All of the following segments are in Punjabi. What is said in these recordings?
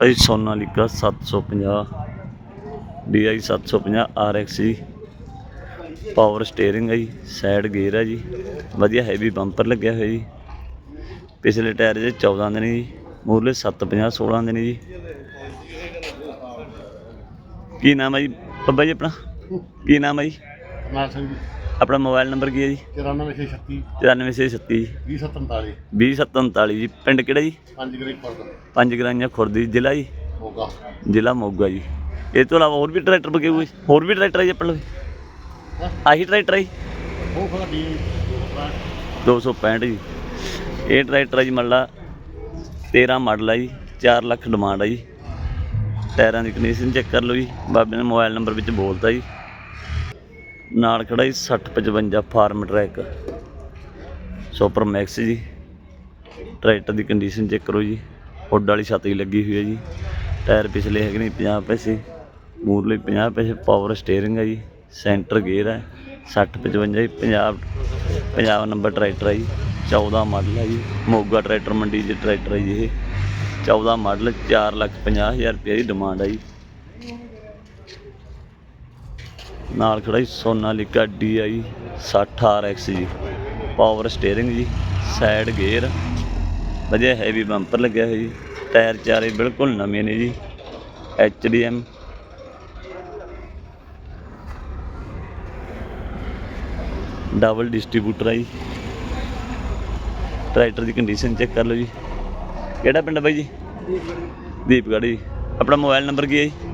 ਭਾਈ ਸੋਨਾਲੀਕਾ 750 DI 750 RX ਜੀ। ਪਾਵਰ ਸਟੀਅਰਿੰਗ ਹੈ ਜੀ, ਸਾਈਡ ਗੇਅਰ ਹੈ ਜੀ। ਵਧੀਆ ਹੈਵੀ ਬੰਪਰ ਲੱਗਿਆ ਹੋਇਆ ਜੀ। ਪਿਛਲੇ ਟਾਇਰ ਜੇ 14 ਦੇ ਨੇ ਜੀ ਮੂਰਲੇ 750 16 ਦੇ ਨੇ ਜੀ। ਕੀ ਨਾਮ ਹੈ ਜੀ? ਬੱਬਾ ਜੀ ਆਪਣਾ? ਕੀ ਨਾਮ ਹੈ ਜੀ? ਕਰਨਾਲ ਸਿੰਘ ਜੀ। ਆਪਣਾ ਮੋਬਾਈਲ ਨੰਬਰ ਕੀ ਹੈ ਜੀ? 9436 9436 2047 2047 ਜੀ। ਪਿੰਡ ਕਿਹੜਾ ਜੀ? ਪੰਜ ਗ੍ਰੇਡ ਫਰਦ ਪੰਜ ਗਰਾਈਆਂ ਖੁਰਦੀ ਜ਼ਿਲ੍ਹਾ ਜੀ? ਹੋਗਾ ਜ਼ਿਲ੍ਹਾ ਮੋਗਾ ਜੀ। ਇਹ ਤੋਂ ਇਲਾਵਾ ਹੋਰ ਵੀ ਟਰੈਕਟਰ ਬਗੇ ਹੋਏ? ਹੋਰ ਵੀ ਟਰੈਕਟਰ ਹੈ ਜੀ ਆਪਣੇ ਆਹੀ ਟਰੈਕਟਰ ਹੈ ਜੀ? ਉਹ ਖੜਾ ਡੀ 265 ਜੀ। ਇਹ ਟਰੈਕਟਰ ਹੈ ਜੀ ਮੱਲਾ 13 ਮਾਡਲ ਹੈ ਜੀ। 4 ਲੱਖ ਡਿਮਾਂਡ ਹੈ ਜੀ। ਟਾਇਰਾਂ ਦੀ ਕੰਡੀਸ਼ਨ ਚੈੱਕ ਕਰ ਲਓ ਜੀ। ਬਾਬੇ ਨੇ ਮੋਬਾਈਲ ਨੰਬਰ ਵਿੱਚ ਬੋਲਤਾ ਜੀ। ਨਾਲ ਖੜਾ ਜੀ 6055 ਫਾਰਮ ਟਰੈਕ। ਸੁਪਰ ਮੈਕਸ ਜੀ। ਟਰੈਕਟਰ ਦੀ ਕੰਡੀਸ਼ਨ ਚੈੱਕ ਕਰੋ ਜੀ। ਹੁੱਡ ਵਾਲੀ ਛੱਤ ਹੀ ਲੱਗੀ ਹੋਈ ਹੈ ਜੀ। ਟਾਇਰ ਪਿਛਲੇ ਹੈਗੇ ਨੇ 50 ਪੈਸੇ। ਮੂਰਲੇ 50 ਪੈਸੇ। ਪਾਵਰ ਸਟੀਅਰਿੰਗ ਹੈ ਜੀ। ਸੈਂਟਰ ਗੇਅਰ ਹੈ। 60 55 ਜੀ। 50 ਪੰਜਾਬ ਨੰਬਰ ਟਰੈਕਟਰ ਹੈ ਜੀ। 14 ਮਾਡਲ ਹੈ ਜੀ। ਮੋਗਾ ਟਰੈਕਟਰ ਮੰਡੀ 'ਚ ਟਰੈਕਟਰ ਹੈ ਜੀ ਇਹ। 14 ਮਾਡਲ 4 ਲੱਖ 50 ਹਜ਼ਾਰ ਰੁਪਏ ਦੀ ਡਿਮਾਂਡ ਹੈ ਜੀ। ਨਾਲ ਖੜਾ ਜੀ ਸੋਨਾਲੀਕਾ DI 60 RX ਜੀ। ਪਾਵਰ ਸਟੀਅਰਿੰਗ ਜੀ ਸਾਈਡ ਗੇਅਰ ਵਧੀਆ ਹੈਵੀ ਬੰਪਰ ਲੱਗਿਆ ਹੋਇਆ ਜੀ। ਟਾਇਰ ਚਾਰੇ ਬਿਲਕੁਲ ਨਵੇਂ ਨੇ ਜੀ। HDM ਡਬਲ ਡਿਸਟ੍ਰੀਬਿਊਟਰ ਆ ਜੀ। ਟਰੈਕਟਰ ਦੀ ਕੰਡੀਸ਼ਨ ਚੈੱਕ ਕਰ ਲਓ ਜੀ। ਕਿਹੜਾ ਪਿੰਡ ਬਾਈ ਜੀ? ਦੀਪਗੜ੍ਹ ਜੀ। ਆਪਣਾ ਮੋਬਾਈਲ ਨੰਬਰ ਕੀ ਹੈ ਜੀ?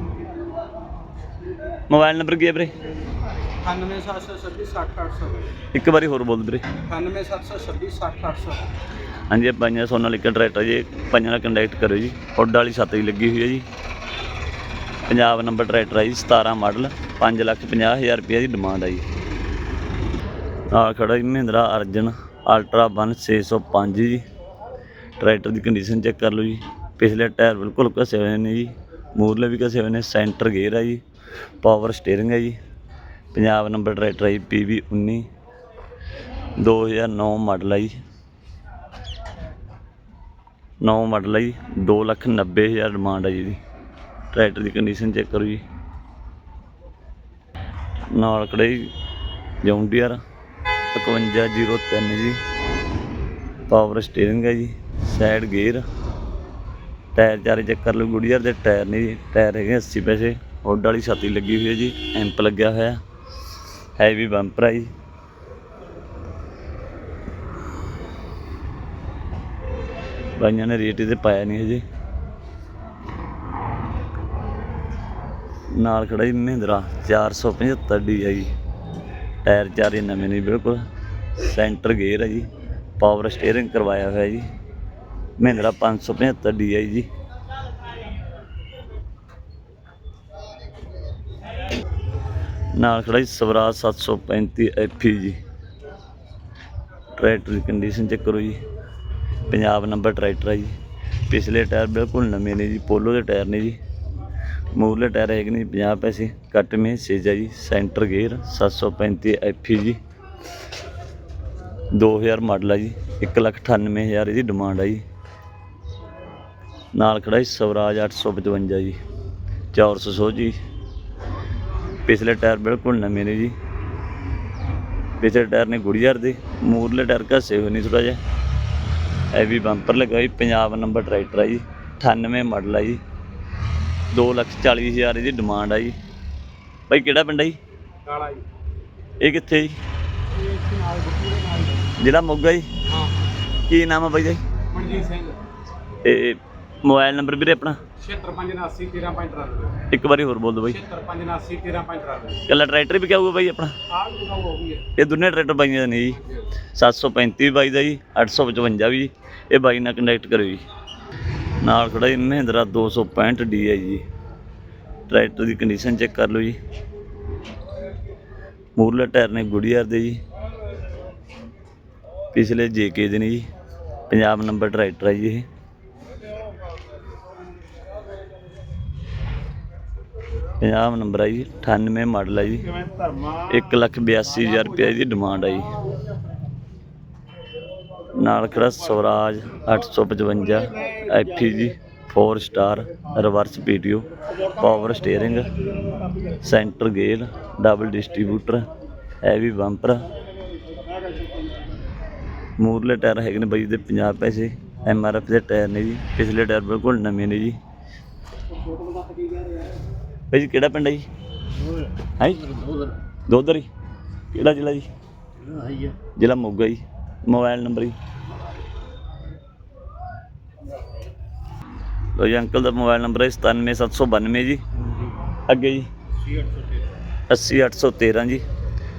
ਮੋਬਾਈਲ ਨੰਬਰ ਕੀ ਹੈ ਵੀਰੇ? 98726 ਇੱਕ ਵਾਰੀ ਹੋਰ ਬੋਲ ਵੀਰੇ। 98726 ਹਾਂਜੀ ਇਹ ਪੰਜਾਂ ਸੋਨਾਲੀਕਾ ਟਰੈਕਟਰ ਜੀ ਪੰਜਾਂ ਨਾਲ ਕੰਟੈਕਟ ਕਰੋ ਜੀ। ਹੁੱਡ ਵਾਲੀ ਛਤਰੀ ਲੱਗੀ ਹੋਈ ਹੈ ਜੀ। ਪੰਜਾਬ ਨੰਬਰ ਟਰੈਕਟਰ ਹੈ ਜੀ 17 ਮਾਡਲ 5 ਲੱਖ 50 ਹਜ਼ਾਰ ਰੁਪਏ ਦੀ ਡਿਮਾਂਡ ਹੈ ਜੀ। ਨਾਲ ਖੜਾ ਜੀ ਮਹਿੰਦਰਾ ਅਰਜਨ ਅਲਟਰਾ 1 605 ਜੀ। ਟਰੈਕਟਰ ਦੀ ਕੰਡੀਸ਼ਨ ਚੈੱਕ ਕਰ ਲਓ ਜੀ। ਪਿਛਲੇ ਟਾਇਰ ਬਿਲਕੁਲ ਘਸੇ ਹੋਏ ਨੇ ਜੀ। ਮੂਰਲੇ ਵੀ ਘਸੇ ਹੋਏ ਨੇ ਸੈਂਟਰ ਗੇਅਰ ਹੈ ਜੀ। ਪਾਵਰ ਸਟੀਅਰਿੰਗ ਹੈ ਜੀ। ਪੰਜਾਬ ਨੰਬਰ ਟਰੈਕਟਰ ਹੈ ਜੀ PV 19 2009 ਮਾਡਲ ਹੈ ਜੀ। 9 ਮਾਡਲ ਹੈ ਜੀ 2 ਲੱਖ 90 ਹਜ਼ਾਰ ਡਿਮਾਂਡ ਹੈ ਜੀ ਦੀ ਟਰੈਕਟਰ ਦੀ ਕੰਡੀਸ਼ਨ ਚੈੱਕ ਕਰੋ ਜੀ। ਨਾਲ ਖੜੇ ਜੀ ਜੌਂਡੀਅਰ 5103 ਜੀ। ਪਾਵਰ ਸਟੀਅਰਿੰਗ ਹੈ ਜੀ ਸਾਈਡ ਗੇਅਰ ਟਾਇਰ ਚਾਰੇ ਚੈੱਕ ਕਰ ਲਓ ਗੁੜੀਅਰ ਦੇ ਟਾਇਰ ਨਹੀਂ ਜੀ ਟਾਇਰ ਹੈਗੇ 80 ਪੈਸੇ। ਹੁੱਡ ਵਾਲੀ ਛਾਤੀ ਲੱਗੀ ਹੋਈ ਹੈ ਜੀ, ਐਂਪ ਲੱਗਿਆ ਹੋਇਆ। ਹੈਵੀ ਬੰਪਰ ਹੈ ਜੀ। ਬਾਈਆਂ ਨੇ ਰੇਟ ਇਹਦੇ ਪਾਇਆ ਨਹੀਂ ਹਜੇ। ਨਾਲ ਖੜਾ ਜੀ ਮਹਿੰਦਰਾ 475 ਡੀ ਹੈ ਜੀ ਟਾਇਰ ਚਾਰੇ ਨਵੇਂ ਨੇ ਬਿਲਕੁਲ। ਸੈਂਟਰ ਗੇਅਰ ਹੈ ਜੀ। ਪਾਵਰ ਸਟੀਅਰਿੰਗ ਕਰਵਾਇਆ ਹੋਇਆ ਜੀ। ਮਹਿੰਦਰਾ 575 ਡੀ ਹੈ ਜੀ। ਨਾਲ ਖੜਾ ਜੀ ਸਵਰਾਜ 735 ਐਫੀ ਜੀ। ਟਰੈਕਟਰ ਦੀ ਕੰਡੀਸ਼ਨ ਚੈੱਕ ਕਰੋ ਜੀ। ਪੰਜਾਬ ਨੰਬਰ ਟਰੈਕਟਰ ਹੈ ਜੀ। ਪਿਛਲੇ ਟਾਇਰ ਬਿਲਕੁਲ ਨਵੇਂ ਨੇ ਜੀ, ਪੋਲੋ ਦੇ ਟਾਇਰ ਨੇ ਜੀ। ਮੂਰਲੇ ਟਾਇਰ ਹੈਗੇ ਨੇ 50 ਪੈਸੇ। ਕੱਟ ਮੇ ਸੇਜਾ ਜੀ। ਸੈਂਟਰ ਗੇਅਰ 735 ਐਫੀ ਜੀ। 2000 ਮਾਡਲ ਆ ਜੀ। 198000 ਇਹਦੀ ਡਿਮਾਂਡ ਆ ਜੀ। ਨਾਲ ਖੜਾ ਜੀ ਸਵਰਾਜ 855 ਜੀ। 400 ਜੀ। ਪਿਛਲੇ ਟਾਇਰ ਬਿਲਕੁਲ ਨਵੇਂ ਨੇ ਜੀ। ਪਿਛਲੇ ਟਾਇਰ ਨੇ ਗੁੜੀਆਰ ਦੇ। ਮੂਰਲੇ ਟਾਇਰ ਘਸੇ ਹੋਏ ਨੇ ਥੋੜਾ ਜਿਹਾ। ਹੈਵੀ ਬੰਪਰ ਲੱਗਾ ਜੀ ਪੰਜਾਬ ਨੰਬਰ ਟਰੈਕਟਰ ਹੈ ਜੀ। 98 ਮਾਡਲ ਹੈ ਜੀ। 2 ਲੱਖ 40 ਹਜ਼ਾਰ ਇਹਦੀ ਡਿਮਾਂਡ ਹੈ ਜੀ। ਭਾਈ ਕਿਹੜਾ ਪਿੰਡ ਹੈ ਜੀ? ਕਾਲਾ ਜੀ। ਇਹ ਕਿੱਥੇ ਜੀ। ਜ਼ਿਲ੍ਹਾ ਮੋਗਾ ਜੀ? ਹਾਂ। ਕੀ ਨਾਮ ਹੈ ਬਾਈ ਜੀ? ਮਨਜੀਤ ਸਿੰਘ। ਤੇ ਮੋਬਾਈਲ ਨੰਬਰ ਵੀਰੇ ਆਪਣਾ? 7579 13.93 ਇੱਕ ਵਾਰੀ ਹੋਰ ਬੋਲ ਦਿਓ ਬਾਈ। 7579 13.93 ਕੱਲਾ ਟਰੈਕਟਰ ਵੀ ਕਿਆ ਹੋਊਗਾ ਬਾਈ ਆਪਣਾ? ਆਹ ਵੀ ਤਾਂ ਹੋ ਗਈ ਹੈ ਇਹ ਦੋਨੇ ਟਰੈਕਟਰ ਬਾਈਆਂ ਦੇ ਨੇ ਜੀ। 735 ਬਾਈ ਦਾ ਜੀ 855 ਵੀ। ਇਹ ਬਾਈ ਨਾਲ ਕੰਟੈਕਟ ਕਰਿਓ ਜੀ। ਨਾਲ ਖੜਾ ਜੀ ਮਹਿੰਦਰਾ 265 ਡੀ ਹੈ ਜੀ। ਟਰੈਕਟਰ ਦੀ ਕੰਡੀਸ਼ਨ ਚੈੱਕ ਕਰ ਲਓ ਜੀ। ਮੂਰਲੇ ਟਾਇਰ ਨੇ ਗੁੜੀਆਰ ਦੇ ਜੀ। ਪਿਛਲੇ ਜੇਕੇ ਦੇ ਨੇ ਜੀ। ਪੰਜਾਬ ਨੰਬਰ ਟਰੈਕਟਰ ਹੈ ਜੀ ਇਹ। ਪੰਜਾਬ ਨੰਬਰ ਹੈ ਜੀ 98 ਮਾਡਲ ਆ ਜੀ ਕਿਵੇਂ ਧਰਮਾ 182000 ਰੁਪਏ ਦੀ ਡਿਮਾਂਡ ਆ ਜੀ ਨਾਲ ਖੜਾ ਸਵਰਾਜ 855 ਐਫੀ ਜੀ 4 star reverse PTO power steering centre gear double distributor heavy bumper ਮੂਰਲੇ tyre ਹੈਗੇ ਨੇ ਬਾਈ ਦੇ 50 ਪੈਸੇ ਐਮ ਆਰ ਐਫ ਦੇ ਟਾਇਰ ਨੇ ਜੀ, ਪਿਛਲੇ ਟਾਇਰ ਬਿਲਕੁਲ ਨਵੇਂ ਨੇ ਜੀ। ਬਾਈ ਜੀ, ਕਿਹੜਾ ਪਿੰਡ ਹੈ ਜੀ? ਹੈ ਜੀ? ਦੋਦਰ ਜੀ ਕਿਹੜਾ ਜ਼ਿਲ੍ਹਾ ਜੀ? ਜ਼ਿਲ੍ਹਾ ਮੋਗਾ ਜੀ। ਮੋਬਾਈਲ ਨੰਬਰ ਜੀ। ਲੋ ਜੀ, ਅੰਕਲ ਦਾ ਮੋਬਾਈਲ ਨੰਬਰ ਹੈ 97792 ਜੀ। ਅੱਗੇ ਜੀ। 80813 ਜੀ।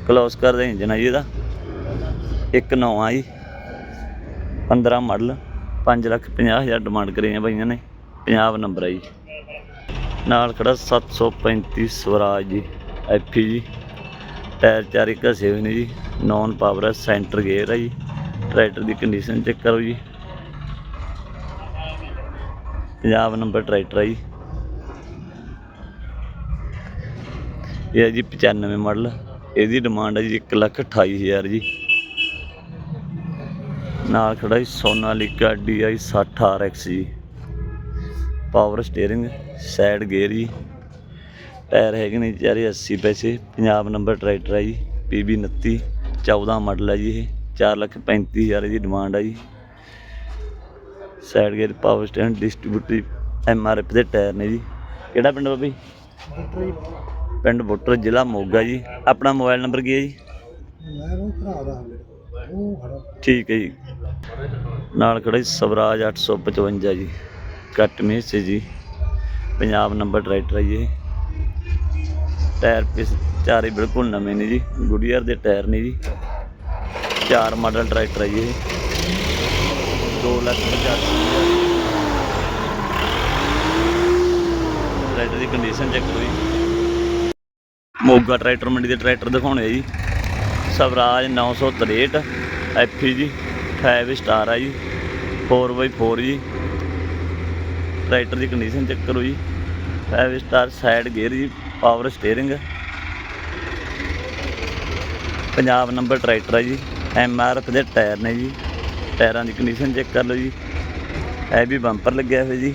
ਕਲੋਸ ਕਰ ਦੇ ਇੰਜਨ ਹੈ ਜੀ ਇਹਦਾ। ਇੱਕ ਆ ਜੀ। 15 ਮਾਡਲ। 5 ਲੱਖ 50 ਹਜ਼ਾਰ ਡਿਮਾਂਡ ਕਰੀ ਹੈ ਬਾਈਆਂ ਨੇ। ਪੰਜਾਬ ਨੰਬਰ ਹੈ ਜੀ। ਨਾਲ ਖੜਾ 735 ਸਵਰਾਜ ਜੀ ਐਫੀ ਜੀ। ਟਾਇਰ ਚਾਰੇ ਘਸੇ ਹੋਏ ਨੇ ਜੀ। ਨੌਨ ਪਾਵਰ ਹੈ ਸੈਂਟਰ ਗੇਅਰ ਹੈ ਜੀ। ਟਰੈਕਟਰ ਦੀ ਕੰਡੀਸ਼ਨ ਚੈੱਕ ਕਰੋ ਜੀ। ਪੰਜਾਬ ਨੰਬਰ ਟਰੈਕਟਰ ਹੈ ਜੀ। ਇਹ ਹੈ ਜੀ 95 ਮਾਡਲ ਇਹਦੀ ਡਿਮਾਂਡ ਹੈ ਜੀ 1 ਲੱਖ 28 ਹਜ਼ਾਰ ਜੀ। ਨਾਲ ਖੜਾ ਜੀ ਸੋਨਾਲੀਕਾ DI 60 RX ਜੀ। ਪਾਵਰ ਸਟੀਅਰਿੰਗ ਸਾਈਡ ਗੇਅਰ ਜੀ ਟਾਇਰ ਹੈਗੇ ਨੇ ਚਾਰੇ 80 ਪੈਸੇ ਪੰਜਾਬ ਨੰਬਰ ਟਰੈਕਟਰ ਹੈ ਜੀ PB 29 14 ਮਾਡਲ ਹੈ ਜੀ ਇਹ 4 ਲੱਖ 35 ਹਜ਼ਾਰ ਦੀ ਡਿਮਾਂਡ ਹੈ ਜੀ। Side gear power stand distributor MRF ਦੇ ਟਾਇਰ ਨੇ ਜੀ। ਕਿਹੜਾ ਪਿੰਡ ਬਾਬੀ? ਪਿੰਡ ਬੋਟਰ, ਜ਼ਿਲ੍ਹਾ ਮੋਗਾ ਜੀ। ਆਪਣਾ ਮੋਬਾਈਲ ਨੰਬਰ ਕੀ ਹੈ ਜੀ? ਠੀਕ ਹੈ ਜੀ। ਨਾਲ ਖੜਾ ਜੀ ਸਵਰਾਜ 855 ਜੀ। ਕੱਟ ਮੇਸ ਜੀ। ਪੰਜਾਬ ਨੰਬਰ ਟਰੈਕਟਰ ਹੈ ਜੀ। ਟਾਇਰ ਪਿਸ ਚਾਰੇ ਬਿਲਕੁਲ ਨਵੇਂ ਨੇ ਜੀ। ਗੁਡੀਅਰ ਦੇ ਟਾਇਰ ਨੇ ਜੀ। ਚਾਰ ਮਾਡਲ ਟਰੈਕਟਰ ਹੈ ਜੀ 2 ਲੱਖ 85 ਟਰੈਕਟਰ ਦੀ ਕੰਡੀਸ਼ਨ ਚੈੱਕ ਕਰੋ ਜੀ। ਮੋਗਾ ਟਰੈਕਟਰ ਮੰਡੀ ਦੇ ਟਰੈਕਟਰ ਦਿਖਾਉਣੇ ਆ ਜੀ। ਸਵਰਾਜ 963 ਐਫੀ ਜੀ। 5 ਸਟਾਰ ਆ ਜੀ। 4x4 ਜੀ। ਟਰੈਕਟਰ ਦੀ ਕੰਡੀਸ਼ਨ ਚੈੱਕ ਕਰੋ ਜੀ। 5 ਸਟਾਰ ਸਾਈਡ ਗੇਅਰ ਜੀ power steering Punjab number tractor ਹੈ ਜੀ। ਐਮ ਆਰ ਐਫ ਦੇ ਟਾਇਰ ਨੇ ਜੀ। ਟਾਇਰਾਂ ਦੀ ਕੰਡੀਸ਼ਨ ਚੈੱਕ ਕਰ ਲਓ ਜੀ। ਇਹ ਵੀ ਬੰਪਰ ਲੱਗਿਆ ਹੋਇਆ ਜੀ।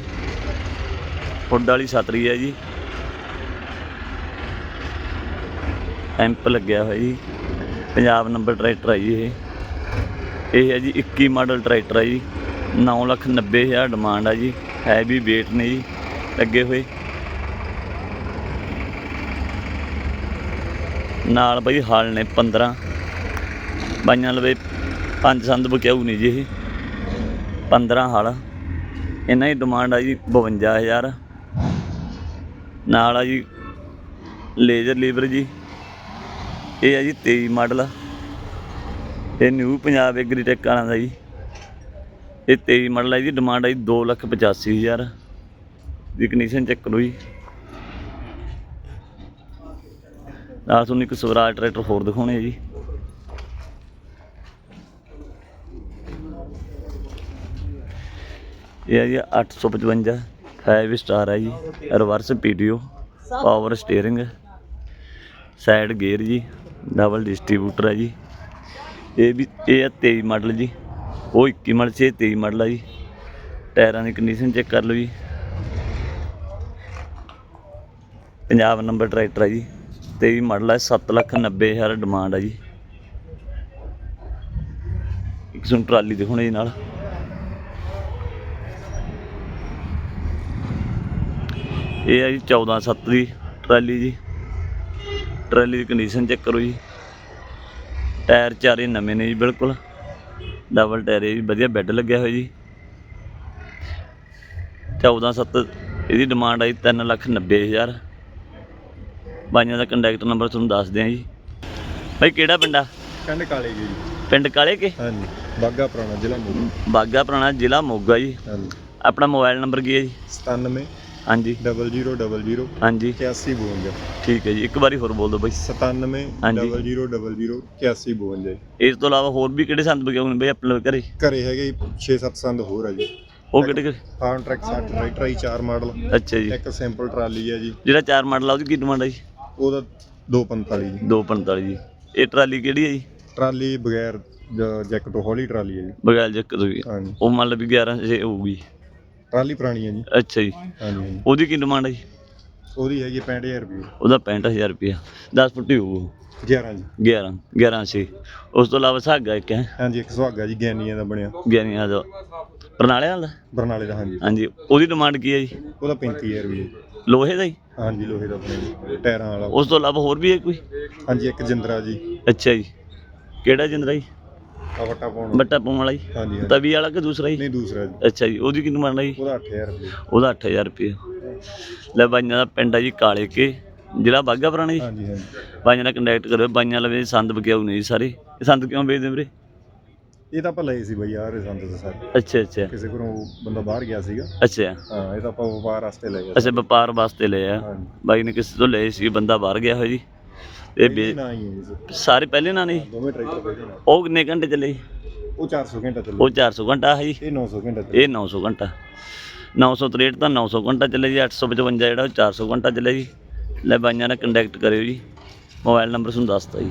ਹੁੱਡ ਵਾਲੀ ਸਤਰੀ ਹੈ ਜੀ। ਐਂਪ ਲੱਗਿਆ ਹੋਇਆ ਜੀ। ਪੰਜਾਬ ਨੰਬਰ ਟਰੈਕਟਰ ਹੈ ਜੀ ਇਹ। ਇਹ ਹੈ ਜੀ 21 ਮਾਡਲ ਟਰੈਕਟਰ ਹੈ ਜੀ। 9 ਲੱਖ 90 ਹਜ਼ਾਰ ਡਿਮਾਂਡ ਹੈ ਜੀ। ਹੈਵੀ weight ਨੇ ਜੀ, ਲੱਗੇ ਹੋਏ। ਨਾਲ ਬਈ ਹਲ ਨੇ 15 ਬਾਈਆਂ ਲਵੇ ਪੰਜ ਸੰਦ ਬਕਿਆਊ ਨਹੀਂ ਜੀ ਇਹ। 15 ਹਾਲ ਇਹਨਾਂ ਦੀ ਡਿਮਾਂਡ ਆ ਜੀ 52000 ਨਾਲ ਆ ਜੀ ਲੇਜ਼ਰ ਲੀਵਰ ਜੀ। ਇਹ ਆ ਜੀ 23 ਮਾਡਲ ਇਹ ਨਿਊ ਪੰਜਾਬ ਐਗਰੀਟੈਕ ਵਾਲਾ ਦਾ ਜੀ। ਇਹ 23 ਮਾਡਲ ਹੈ ਜੀ ਡਿਮਾਂਡ ਹੈ ਜੀ 285000 ਦੀ ਕੰਡੀਸ਼ਨ ਚੈੱਕ ਕਰੋ ਜੀ। ਨਾਲ ਤੁਹਾਨੂੰ ਇੱਕ ਸਵਰਾਜ ਟਰੈਕਟਰ ਹੋਰ ਦਿਖਾਉਣੇ ਆ ਜੀ। ਇਹ ਹੈ ਜੀ 855 5 ਸਟਾਰ ਹੈ ਜੀ reverse PTO power steering side gear ਜੀ ਡਬਲ ਡਿਸਟ੍ਰੀਬਿਊਟਰ ਹੈ ਜੀ। ਇਹ ਵੀ ਇਹ ਹੈ 23 ਮਾਡਲ ਜੀ। ਉਹ 21 ਮਾਡਲ ਸੀ ਇਹ 23 ਮਾਡਲ ਹੈ ਜੀ। ਟਾਇਰਾਂ ਦੀ ਕੰਡੀਸ਼ਨ ਚੈੱਕ ਕਰ ਲਓ ਜੀ। ਪੰਜਾਬ ਨੰਬਰ ਟਰੈਕਟਰ ਆ ਜੀ। 23 ਮਾਡਲ ਹੈ 7 ਲੱਖ 90 ਹਜ਼ਾਰ ਡਿਮਾਂਡ ਹੈ ਜੀ। ਇੱਕ ਸੁਣ ਟਰਾਲੀ ਦਿਖਾਉਣੇ ਜੀ ਨਾਲ। ਇਹ ਆ ਜੀ 14 7 ਦੀ ਟਰਾਲੀ ਜੀ। ਟਰਾਲੀ ਦੀ ਕੰਡੀਸ਼ਨ ਚੈੱਕ ਕਰੋ ਜੀ। ਟਾਇਰ ਚਾਰੇ ਨਵੇਂ ਨੇ ਜੀ, ਬਿਲਕੁਲ। ਡਬਲ ਟਾਇਰ ਜੀ ਵਧੀਆ ਬੈੱਡ ਲੱਗਿਆ ਹੋਇਆ ਜੀ। 14 7 ਇਹਦੀ ਡਿਮਾਂਡ ਆਈ 3 ਲੱਖ 90 ਹਜ਼ਾਰ। ਬਾਈਆਂ ਦਾ ਕੰਟੈਕਟ ਨੰਬਰ ਤੁਹਾਨੂੰ ਦੱਸ ਦਿਆਂ ਜੀ। ਭਾਈ ਕਿਹੜਾ ਪਿੰਡ ਕੰਡ ਕਾਲੇ ਜੀ। ਪਿੰਡ ਕਾਲੇ ਕੇ? ਹਾਂਜੀ ਬਾਗਾ ਪੁਰਾਣਾ ਜ਼ਿਲ੍ਹਾ ਮੋਗਾ। ਬਾਗਾ ਪੁਰਾਣਾ ਜ਼ਿਲ੍ਹਾ ਮੋਗਾ ਜੀ। ਹਾਂਜੀ। ਆਪਣਾ ਮੋਬਾਈਲ ਨੰਬਰ ਕੀ ਹੈ ਜੀ? 97 ਹਾਂਜੀ। 0000 ਹਾਂਜੀ। 8152 ਠੀਕ ਹੈ ਜੀ ਇੱਕ ਵਾਰੀ ਹੋਰ ਬੋਲ ਦਿਓ ਬਾਈ। 97 ਹਾਂਜੀ। 0000 8152 ਇਸ ਤੋਂ ਇਲਾਵਾ ਹੋਰ ਵੀ ਕਿਹੜੇ ਸੰਦ ਬਗਾਉਣ ਬਈ ਆਪਣੇ ਘਰੇ? ਘਰੇ ਹੈਗੇ 6-7 ਸੰਦ ਹੋਰ ਆ ਜੀ। ਉਹ ਕਿਹੜੇ ਕਿਹੜੇ? ਫਾਰਮ ਟਰੈਕ 60 ਟਰੈਕਟਰ ਆਈ 4 ਮਾਡਲ। ਅੱਛਾ ਜੀ। ਇੱਕ ਸਿੰਪਲ ਟਰਾਲੀ ਹੈ ਜੀ। ਜਿਹੜਾ ਚਾਰ ਮਾਡਲ ਆ ਉਹਦੀ ਕੀ ਡਿਮਾਂਡ ਹੈ ਜੀ? ਉਹਦਾ 245 ਜੀ 245 ਜੀ। ਇਹ ਟਰਾਲੀ ਕਿਹੜੀ ਹੈ ਜੀ? ਟਰਾਲੀ ਬਗੈਰ ਜੈਕ ਤੋਂ ਹੌਲੀ ਟਰਾਲੀ ਹੈ ਜੀ। ਬਗੈਲ ਜੱਕ ਤੋਂ ਉਹ ਮੰਨ ਲਓ ਵੀ 11 ਜੇ ਹੋਊਗੀ। ਟਰਾਲੀ ਪੁਰਾਣੀ ਹੈ ਜੀ। ਅੱਛਾ ਜੀ। ਹਾਂਜੀ ਉਹਦੀ ਕੀ ਡਿਮਾਂਡ ਹੈ ਜੀ? ਉਹਦੀ ਹੈਗੀ 65000 ਰੁਪਏ ਉਹਦਾ 65000 ਰੁਪਇਆ 10 ਫੁੱਟੀ ਹੋਊ 11 ਜੀ। 11 11 ਛੇ। ਉਸ ਤੋਂ ਇਲਾਵਾ ਸਾਗਾ ਇੱਕ ਹੈ? ਹਾਂਜੀ ਇੱਕ ਸੁਹਾਗਾ ਜੀ ਗਿਆਨੀਆਂ ਦਾ ਬਣਿਆ। 11 ਦਾ। ਬਰਨਾਲੇ ਵਾਲਾ? ਬਰਨਾਲੇ ਦਾ ਹਾਂਜੀ। ਹਾਂਜੀ ਉਹਦੀ ਡਿਮਾਂਡ ਕੀ ਹੈ ਜੀ? ਉਹਦਾ 35000 ਰੁਪਏ ਲੋਹੇ ਦਾ ਹੀ ਹਾਂਜੀ ਲੋਹੇ ਦਾ ਬਣਿਆ ਟਾਇਰਾਂ ਵਾਲਾ। ਉਸ ਤੋਂ ਇਲਾਵਾ ਹੋਰ ਵੀ ਹੈ ਕੋਈ? ਹਾਂਜੀ ਇੱਕ ਜਿੰਦਰਾ ਜੀ। ਅੱਛਾ ਜੀ। ਕਿਹੜਾ ਜਿੰਦਰਾ ਜੀ? ਆ ਵੱਟਾ ਪਾਉਣ ਬੱਟਾ ਪਾਉਣ ਵਾਲਾ ਜੀ? ਹਾਂਜੀ ਹਾਂਜੀ। ਤਵੀ ਵਾਲਾ ਕਿ ਦੂਸਰਾ ਜੀ? ਨਹੀਂ ਦੂਸਰਾ ਜੀ। ਅੱਛਾ ਜੀ ਉਹਦੀ ਕੀ ਡਿਮਾਂਡ ਹੈ ਜੀ ਉਹਦਾ 8000 ਰੁਪਏ। ਉਹਦਾ 8000 ਰੁਪਏ। ਲੈ ਬਾਈਆਂ ਦਾ ਪਿੰਡ ਹੈ ਜੀ ਕਾਲੇ ਕੇ। ਜ਼ਿਲ੍ਹਾ ਬਾਗਾ ਪੁਰਾਣਾ ਜੀ? ਹਾਂਜੀ ਹਾਂਜੀ। ਬਾਈਆਂ ਨਾਲ ਕੰਟੈਕਟ ਕਰਿਓ ਬਾਈਆਂ ਲਵੇ ਸੰਦ ਬਕਿਆਉ ਨੇ ਜੀ ਸਾਰੇ। ਇਹ ਸੰਦ ਕਿਉਂ ਵੇਚਦੇ ਵੀਰੇ? ਇਹ ਤਾਂ ਆਪਾਂ ਲਏ ਸੀ ਬਈ ਯਾਰ ਇਹ ਸੰਦ ਤਾਂ ਸਾਰੇ। ਅੱਛਾ ਅੱਛਾ। ਕਿਸੇ ਕੋਲੋਂ ਬੰਦਾ ਬਾਹਰ ਗਿਆ ਸੀਗਾ। ਅੱਛਾ। ਹਾਂ ਇਹ ਤਾਂ ਆਪਾਂ ਵਪਾਰ ਵਾਸਤੇ ਲਏ ਆ। ਅੱਛਾ ਵਪਾਰ ਵਾਸਤੇ ਲਏ ਆ। ਹਾਂਜੀ। ਬਾਈ ਨੇ ਕਿਸੇ ਤੋਂ ਲਏ ਸੀ ਬੰਦਾ ਬਾਹਰ ਗਿਆ ਹੋਇਆ ਜੀ। ਇਹ ਇਹ ਵੇ- ਨਾ ਹੀ ਹੈ ਜੀ? ਸਾਰੇ ਪਹਿਲੇ ਨਾ ਨਹੀਂ ਦੋਵੇਂ ਟਰੈਕਟਰ ਪਹਿਲੇ ਨਾਲ ਉਹ ਕਿੰਨੇ ਘੰਟੇ ਚੱਲੇ ਜੀ? ਉਹ 400 ਘੰਟਾ ਚੱਲੂ। ਉਹ 400 ਘੰਟਾ ਹੈ ਜੀ ਇਹ 900 ਘੰਟਾ ਚੱਲੂ। ਇਹ 900 ਘੰਟਾ। 963 ਤਾਂ 900 ਘੰਟਾ ਚੱਲੇ ਜੀ। 855 ਜਿਹੜਾ ਉਹ 400 ਘੰਟਾ ਚੱਲੇ ਜੀ। ਲੈ ਬਾਈਆਂ ਨਾਲ ਕੰਟੈਕਟ ਕਰਿਓ ਜੀ। ਮੋਬਾਈਲ ਨੰਬਰ ਤੁਹਾਨੂੰ ਦੱਸਤਾ ਜੀ।